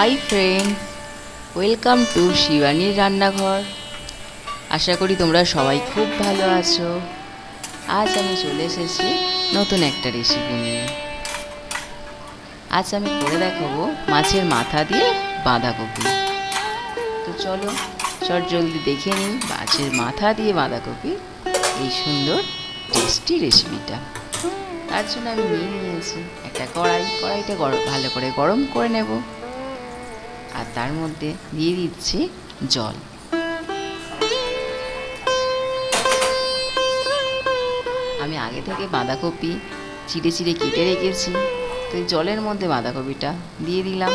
High friend welcome to শিবানীর রান্নাঘর আশা করি তোমরা সবাই খুব ভালো আছো। আজ আমি চলে এসেছি নতুন একটা রেসিপি নিয়ে। আজ আমি করে দেখাবো মাছের মাথা দিয়ে বাঁধাকপি। তো চলো, চট জলদি দেখে নিই মাছের মাথা দিয়ে বাঁধাকপি এই সুন্দর টেস্টি রেসিপিটা তার জন্য আমি নিয়ে নিয়েছি একটা কড়াই। কড়াইটা গরম ভালো করে গরম করে নেব। আর তার মধ্যে দিয়ে দিচ্ছি জল। আমি আগে থেকে বাঁধাকপি চিড়ে চিড়ে কেটে রেখেছি, তো জলের মধ্যে বাঁধাকপিটা দিয়ে দিলাম।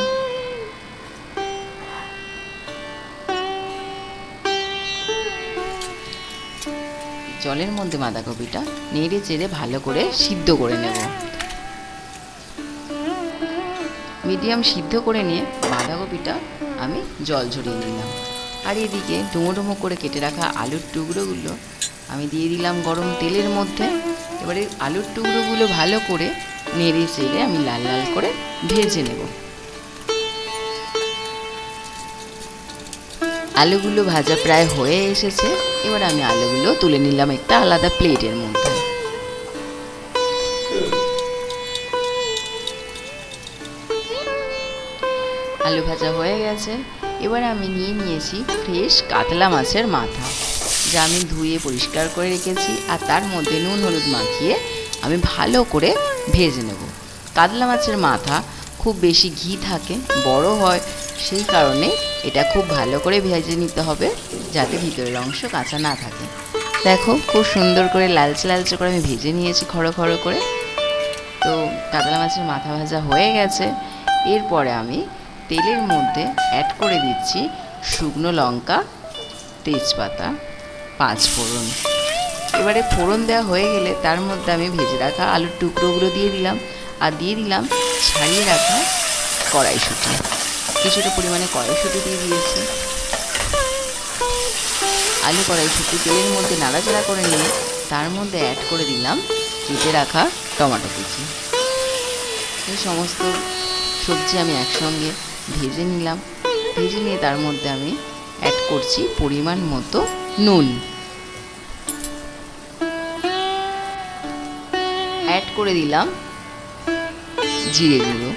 জলের মধ্যে বাঁধাকপিটা নেড়ে চেড়ে ভালো করে সিদ্ধ করে নেব। মিডিয়াম সিদ্ধ করে নিয়ে বাঁধাকপিটা আমি জল ঝরিয়ে নিলাম। আর এদিকে ডুমো ডুমো করে কেটে রাখা আলুর টুকরোগুলো আমি দিয়ে দিলাম গরম তেলের মধ্যে। এবারে আলুর টুকরোগুলো ভালো করে নেড়ে চেড়ে আমি লাল লাল করে ভেজে নেব। আলুগুলো ভাজা প্রায় হয়ে এসেছে। এবার আমি আলুগুলো তুলে নিলাম একটা আলাদা প্লেটের মধ্যে। আলু ভাজা হয়ে গেছে। এবার আমি নিয়ে নিয়েছি ফ্রেশ কাতলা মাছের মাথা, যা আমি ধুয়ে পরিষ্কার করে রেখেছি আর তার মধ্যে নুন হলুদ মাখিয়ে আমি ভালো করে ভেজে নেব। কাতলা মাছের মাথা খুব বেশি ঘি থাকে, বড় হয়, সেই কারণে এটা খুব ভালো করে ভেজে নিতে হবে যাতে ভিতরের অংশ কাঁচা না থাকে। দেখো, খুব সুন্দর করে লালচে লালচে করে আমি ভেজে নিয়েছি খড়ো খড়ো করে। তো কাতলা মাছের মাথা ভাজা হয়ে গেছে। এরপরে আমি তেলের মধ্যে অ্যাড করে দিচ্ছি শুকনো লঙ্কা, তেজপাতা, পাঁচ ফোড়ন। এবারে ফোড়ন দেওয়া হয়ে গেলে তার মধ্যে আমি ভেজে রাখা আলুর টুকরোগুলো দিয়ে দিলাম আর দিয়ে দিলাম ছাড়িয়ে রাখা কড়াইশুঁটি। কিছুটা পরিমাণে কড়াইশুঁটি দিয়ে দিয়েছি। আলু কড়াইশুঁটি তেলের মধ্যে নাড়াচাড়া করে নিয়ে তার মধ্যে অ্যাড করে দিলাম কেটে রাখা টমেটো কুচি। এই সমস্ত সবজি আমি একসঙ্গে ভেজে নিলাম। ভেজে নিয়ে তার মধ্যে আমি অ্যাড করছি পরিমাণ মতো নুন। অ্যাড করে দিলাম জিরে গুঁড়ো।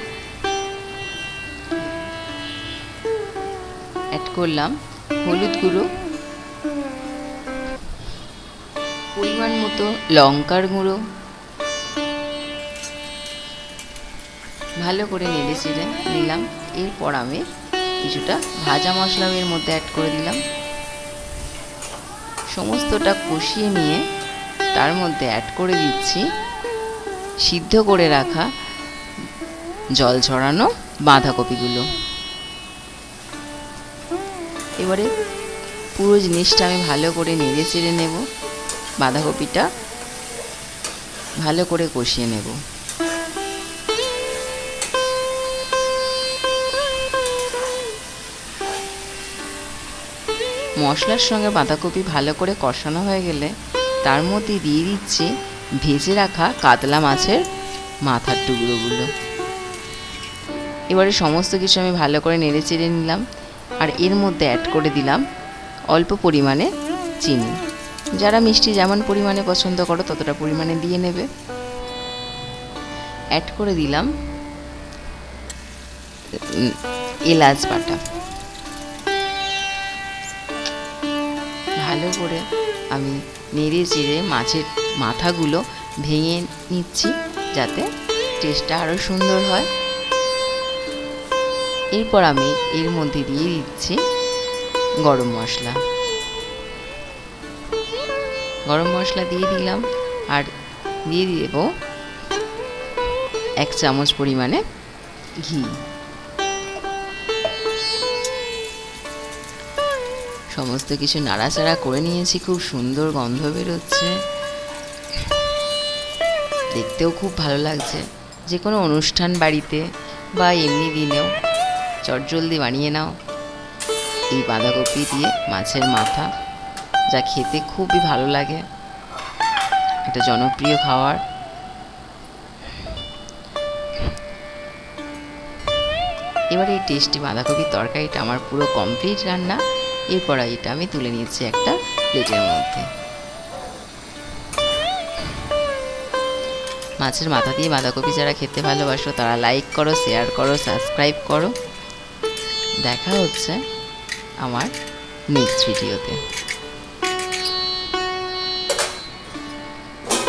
অ্যাড করলাম হলুদ গুঁড়ো। পরিমাণ মতো লঙ্কার গুঁড়ো। ভালো করে নেড়ে চেড়ে নিলাম। এরপর আমি কিছুটা ভাজা মশলাও এর মধ্যে অ্যাড করে দিলাম। সমস্তটা কষিয়ে নিয়ে তার মধ্যে অ্যাড করে দিচ্ছি সিদ্ধ করে রাখা জল ছড়ানো বাঁধাকপিগুলো। এবারে পুরো জিনিসটা আমি ভালো করে নেড়ে চেড়ে নেব। বাঁধাকপিটা ভালো করে কষিয়ে নেব। মশলার সঙ্গে বাঁধাকপি ভালো করে কষানো হয়ে গেলে তার মধ্যে দিয়ে দিচ্ছি ভেজে রাখা কাতলা মাছের মাথার টুকরোগুলো। এবারে সমস্ত কিছু আমি ভালো করে নেড়ে চেড়ে নিলাম আর এর মধ্যে অ্যাড করে দিলাম অল্প পরিমাণে চিনি। যারা মিষ্টি যেমন পরিমাণে পছন্দ করো ততটা পরিমাণে দিয়ে নেবে। অ্যাড করে দিলাম এলাচ বাটা। ভালো করে আমি নেড়ে চেড়ে মাছের মাথাগুলো ভেঙে নিচ্ছি যাতে টেস্টটা আরও সুন্দর হয়। এরপর আমি এর মধ্যে দিয়ে দিচ্ছি গরম মশলা। গরম মশলা দিয়ে দিলাম আর দিয়ে দেব এক চামচ পরিমাণে ঘি। সমস্ত কিছু নাড়াচাড়া করে নিয়েছি, খুব সুন্দর গন্ধ বেরোচ্ছে। দেখতেও খুব ভালো লাগছে। যে কোনো অনুষ্ঠান বাড়িতে বা এমনি দিনেও চটজলদি বানিয়ে নাও। এই বাঁধাকপি দিয়ে মাছের মাথা, যা খেতে খুবই ভালো লাগে। এটা জনপ্রিয় খাবার এবার এই টেস্টি বাঁধাকপির তরকারিটা আমার পুরো কমপ্লিট রান্না। এরপর কড়াইটা আমি তুলে নিয়েছি একটা প্লেটের মধ্যে। মাছের মাথা দিয়ে বাঁধাকপি যারা খেতে ভালোবাসো, তারা লাইক করো শেয়ার করো সাবস্ক্রাইব করো। দেখা হচ্ছে আমার নেক্সট ভিডিওতে